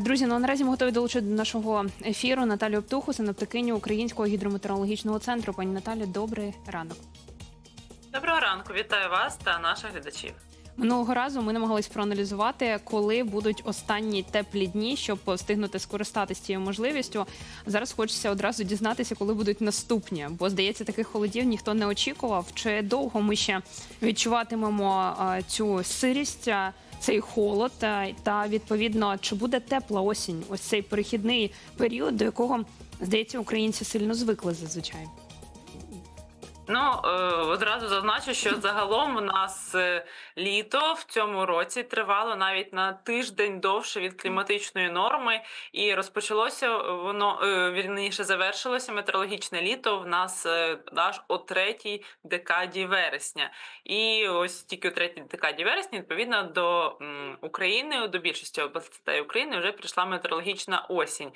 Друзі, ну наразі ми готові долучити до нашого ефіру Наталію Птуху, синоптикиню Українського гідрометеорологічного центру. Пані Наталю, добрий ранок. Доброго ранку, вітаю вас та наших глядачів. Минулого разу ми намагались проаналізувати, коли будуть останні теплі дні, щоб встигнути скористатися цією можливістю. Зараз хочеться одразу дізнатися, коли будуть наступні, бо здається, таких холодів ніхто не очікував. Чи довго ми ще відчуватимемо цю сирість, цей холод, та відповідно, чи буде тепла осінь? Ось цей перехідний період, до якого здається, українці сильно звикли зазвичай. Ну е, одразу зазначу, що загалом у нас е, літо в цьому році тривало навіть на тиждень довше від кліматичної норми, і розпочалося воно е, вірніше завершилося метеорологічне літо в нас аж о третій декаді вересня. І ось тільки о третій декаді вересня, відповідно до України, до більшості областей України, вже прийшла метеорологічна осінь.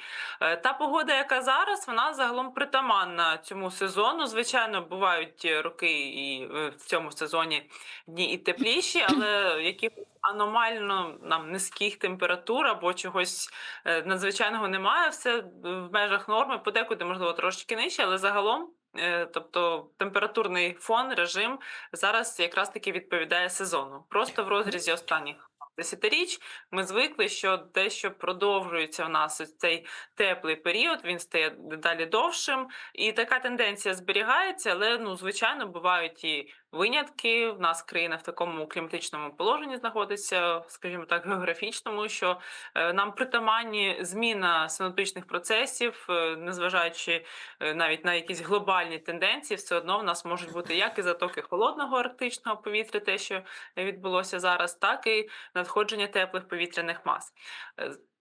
Та погода, яка зараз, вона загалом притаманна цьому сезону. Звичайно, бувають роки і е, в цьому сезоні дні і тепліші, але яких аномально нам низьких температур або чогось е, надзвичайного немає. Все в межах норми, подекуди можливо трошки нижче, але загалом. е, Тобто температурний фон, режим зараз якраз таки відповідає сезону. Просто в розрізі останніх десятиріч. Ми звикли, що дещо продовжується в нас ось цей теплий період, він стає дедалі довшим, і така тенденція зберігається, але ну звичайно бувають і винятки. В нас країна в такому кліматичному положенні знаходиться, скажімо так, географічному, що е, нам притаманні зміна синоптичних процесів, е, незважаючи е, навіть на якісь глобальні тенденції, все одно в нас можуть бути як і затоки холодного арктичного повітря, те, що відбулося зараз, так і надходження теплих повітряних мас.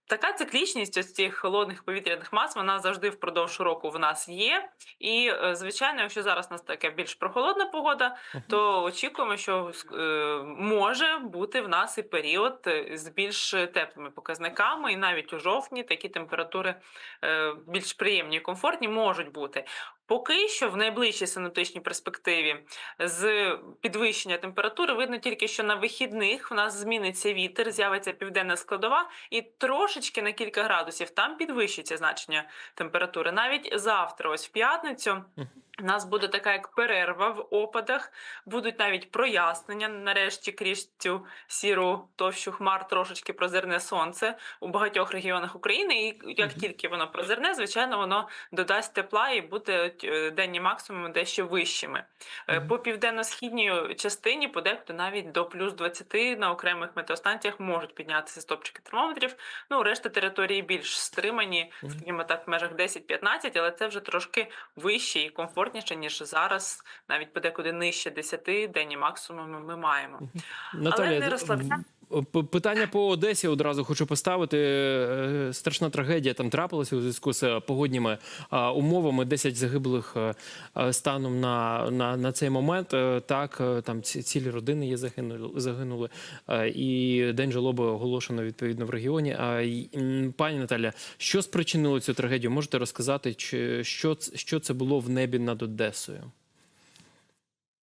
Така циклічність ось цих холодних повітряних мас, вона завжди впродовж року в нас є. І, е, звичайно, якщо зараз у нас така більш прохолодна погода, то очікуємо, що е, може бути в нас і період е, з більш теплими показниками, і навіть у жовтні такі температури більш приємні і комфортні можуть бути. Поки що в найближчій синоптичній перспективі з підвищення температури видно тільки, що на вихідних в нас зміниться вітер, з'явиться південна складова, і трошечки на кілька градусів там підвищиться значення температури. Навіть завтра, ось в п'ятницю. У нас буде така як перерва в опадах, будуть навіть прояснення. Нарешті крізь цю сіру товщу хмар трошечки прозирне сонце у багатьох регіонах України. І як тільки воно прозирне, звичайно, воно додасть тепла і буде е, денні максимуми дещо вищими. Е, По південно-східній частині подекуди навіть до плюс 20 на окремих метеостанціях можуть піднятися стопчики термометрів. Ну, решта території більш стримані, скажімо так, в межах 10-15, але це вже трошки вище і комфортніше, ніж зараз, навіть подекуди нижче 10 денні максимуми ми маємо. Наталія, не розслабляй. м, п- питання по Одесі одразу хочу поставити. Е, Страшна трагедія там трапилася у зв'язку з е, погодніми е, умовами. 10 загиблих е, е, станом на, на, на цей момент. Е, Так, е, там цілі родини є загинули, загинули. Е, і день жалоби оголошено відповідно в регіоні. Пані Наталя, що спричинило цю трагедію? Можете розказати, чи що, що це було в небі над Одесою?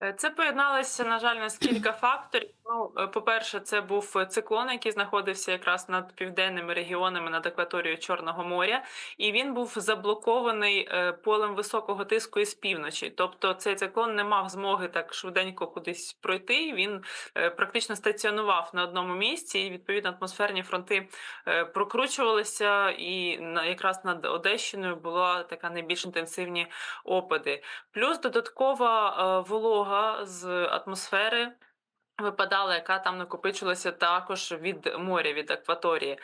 Е, Це поєдналося, на жаль, на кілька факторів. Ну, е, по-перше, це був циклон, який знаходився якраз над південними регіонами над акваторією Чорного моря, і він був заблокований е, полем високого тиску із півночі. Тобто цей циклон не мав змоги так швиденько кудись пройти. Він е, практично стаціонував на одному місці, і відповідно атмосферні фронти е, прокручувалися. І якраз над Одещиною була така найбільш інтенсивні опади. Плюс додаткова е, волога з атмосфери. Випадала, яка там накопичилася також від моря, від акваторії.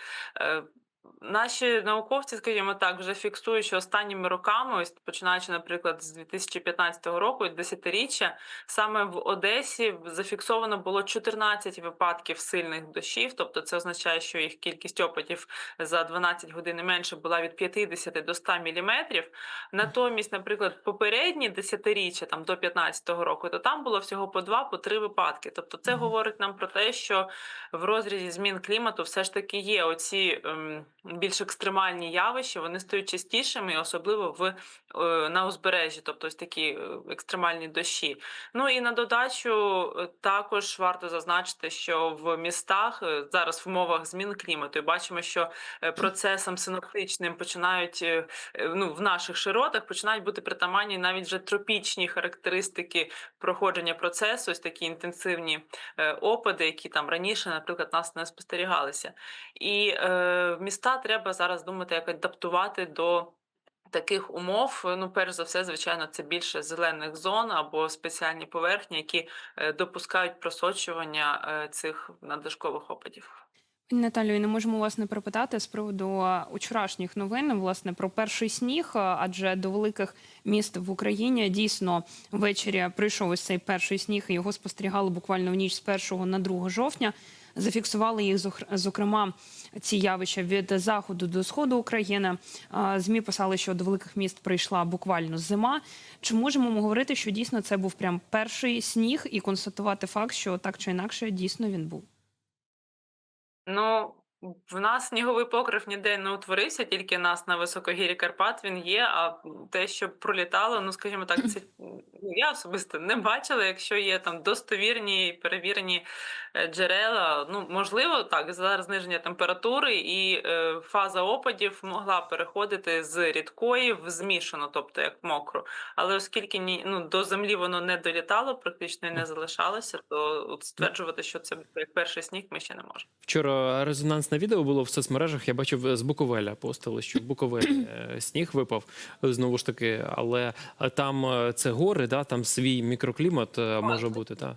Наші науковці, скажімо так, вже фіксують, що останніми роками, ось починаючи, наприклад, з 2015 року, десятиріччя, саме в Одесі зафіксовано було 14 випадків сильних дощів. Тобто, це означає, що їх кількість опадів за 12 годин і менше була від 50 до 100 міліметрів. Натомість, наприклад, попередні десятиріччя, там до 15-го року, то там було всього по два, по три випадки. Тобто, це говорить нам про те, що в розрізі змін клімату все ж таки є оці. Ем, більш екстремальні явища, вони стають частішими, особливо в е, на узбережжі, тобто ось такі е, екстремальні дощі. Ну і на додачу е, також варто зазначити, що в містах зараз в умовах змін клімату і бачимо, що процесам синоптичним починають ну в наших широтах починають бути притаманні навіть вже тропічні характеристики проходження процесу, ось такі інтенсивні опади, які там раніше, наприклад, нас не спостерігалися. І е, в міста треба зараз думати, як адаптувати до. Таких умов, ну перш за все, звичайно, це більше зелених зон або спеціальні поверхні, які е, допускають просочування е, цих надлишкових опадів. Наталію, не можемо вас не пропитати з приводу вчорашніх новин, власне, про перший сніг, адже до великих міст в Україні дійсно ввечері прийшов ось цей перший сніг, і його спостерігали буквально в ніч з 1 на 2 жовтня. Зафіксували їх зокрема ці явища від заходу до сходу України. Змі писали, що до великих міст прийшла буквально зима. Чи можемо ми говорити, що дійсно це був прям перший сніг, і констатувати факт, що так чи інакше дійсно він був? Ну, в нас сніговий покрив ніде не утворився, тільки нас на високогір'ї Карпат він є. А те, що пролітало, ну скажімо так, це ну, я особисто не бачила. Якщо є там достовірні перевірені джерела, ну можливо, так за зниження температури і е, фаза опадів могла переходити з рідкої в змішану, тобто як мокру. Але оскільки ні, ну до землі воно не долітало, практично і не залишалося, то от стверджувати, що це як перший сніг, ми ще не можемо. Вчора резонансне відео було в соцмережах. Я бачив з Буковеля постили, що в Буковелі е, сніг випав знову ж таки, але е, там е, це гори, да, там свій мікроклімат е, може бути. Та.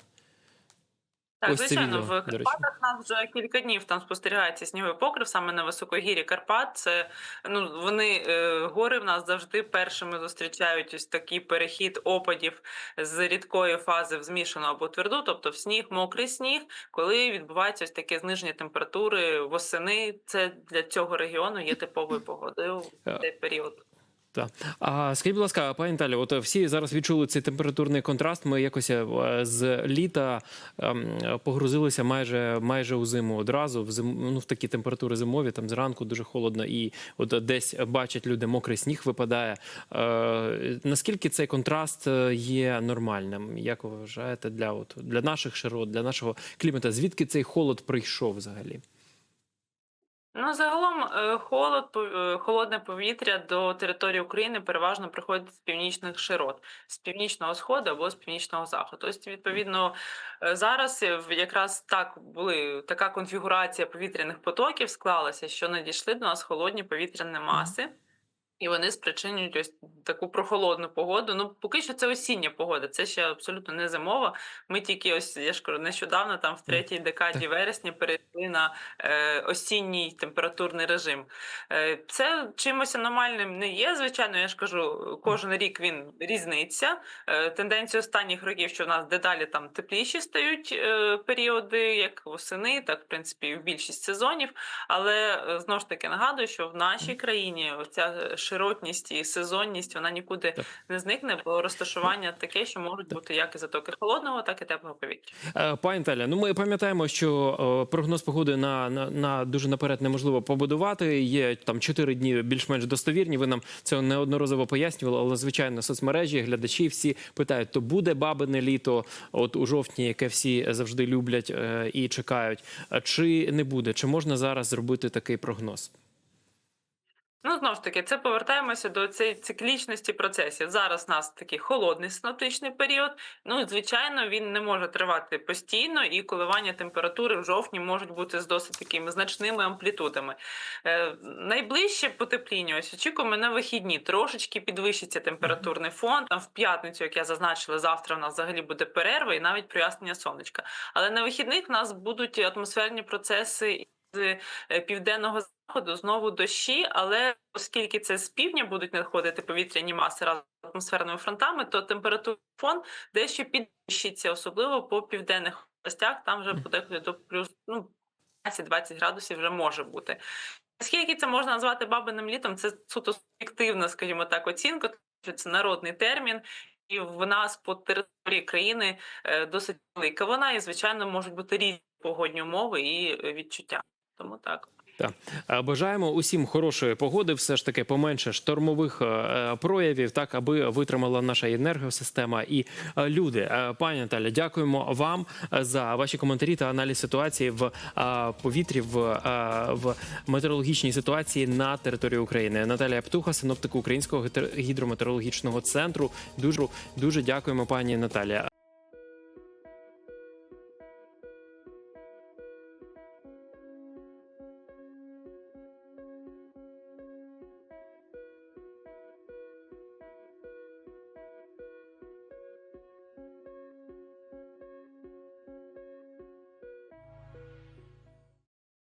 Так, Ось звичайно, відео, в. Карпатах нас вже кілька днів там спостерігається сніговий покрив саме на високогір'ї Карпат. Це ну вони е, гори в нас завжди першими зустрічають ось такий перехід опадів з рідкої фази в змішану або тверду, тобто в сніг, мокрий сніг, коли відбувається ось таке зниження температури восени. Це для цього регіону є типовою погодою в Е, цей період. Так. А скажіть, будь ласка, пані Наталі, от всі зараз відчули цей температурний контраст. Ми якось е, з літа ем, погрузилися майже майже у зиму одразу. В зим, ну, в такі температури зимові, там зранку дуже холодно, і от десь бачать люди, мокрий сніг випадає. Е, наскільки цей контраст е, є нормальним? Як ви вважаєте для от для наших широт, для нашого клімату? Звідки цей холод прийшов взагалі? Ну, загалом е, холод, е, холодне повітря до території України переважно приходить з північних широт, з північного сходу або з північного заходу. Ось відповідно, е, зараз якраз так були така конфігурація повітряних потоків склалася, що надійшли до нас холодні повітряні маси. І вони спричинюють ось таку прохолодну погоду. Ну, поки що це осіння погода, це ще абсолютно не зимова. Ми тільки ось я ж кажу, нещодавно, там в третій декаді вересня, перейшли на е, осінній температурний режим. Е, це чимось аномальним не є. Звичайно, я ж кажу, кожен рік він різниця. Е, тенденція останніх років, що в нас дедалі там тепліші стають е, періоди, як восени, так в принципі в більшість сезонів. Але е, знову ж таки нагадую, що в нашій країні ця широтність і сезонність вона нікуди Так. не зникне, бо розташування таке, що можуть бути як і затоки холодного, так і теплого повітря. Е, Пані Наталя, ну ми пам'ятаємо, що прогноз погоди на, на, на дуже наперед неможливо побудувати. Є там чотири дні більш-менш достовірні. Ви нам це неодноразово пояснювали, але звичайно, соцмережі, глядачі всі питають: то буде бабине літо, от у жовтні, яке всі завжди люблять е, і чекають. Чи не буде? Чи можна зараз зробити такий прогноз? Ну, знову ж таки, це повертаємося до цієї циклічності процесів. Зараз у нас такий холодний синоптичний період. Ну, звичайно, він не може тривати постійно, і коливання температури в жовтні можуть бути з досить такими значними амплітудами. Е, найближче потепління ось очікуємо на вихідні. Трошечки підвищиться температурний фон. Там в п'ятницю, як я зазначила, завтра у нас взагалі буде перерва і навіть прояснення сонечка. Але на вихідних у нас будуть атмосферні процеси з е, південного заходу знову дощі, але оскільки це з півдня будуть надходити повітряні маси разом з атмосферними фронтами, то температурний фон дещо підвищиться, особливо по південних областях. Там вже подекуди до плюс ну 15-20 градусів вже може бути. Наскільки це можна назвати бабиним літом? Це суто суб'єктивна, скажімо так, оцінка, тому що це народний термін. І в нас по території країни е, досить велика. Вона і звичайно можуть бути різні погодні умови і е, відчуття. Тому так. Так. Е, Бажаємо усім хорошої погоди, все ж таки поменше штормових е, е, проявів, так аби витримала наша енергосистема і люди. Пані Наталя, дякуємо вам за ваші коментарі та аналіз ситуації в повітрі в, в метеорологічній ситуації на території України. Наталія Птуха, синоптик Українського гідро- гідрометеорологічного центру. Дуже дуже дякуємо, пані Наталія.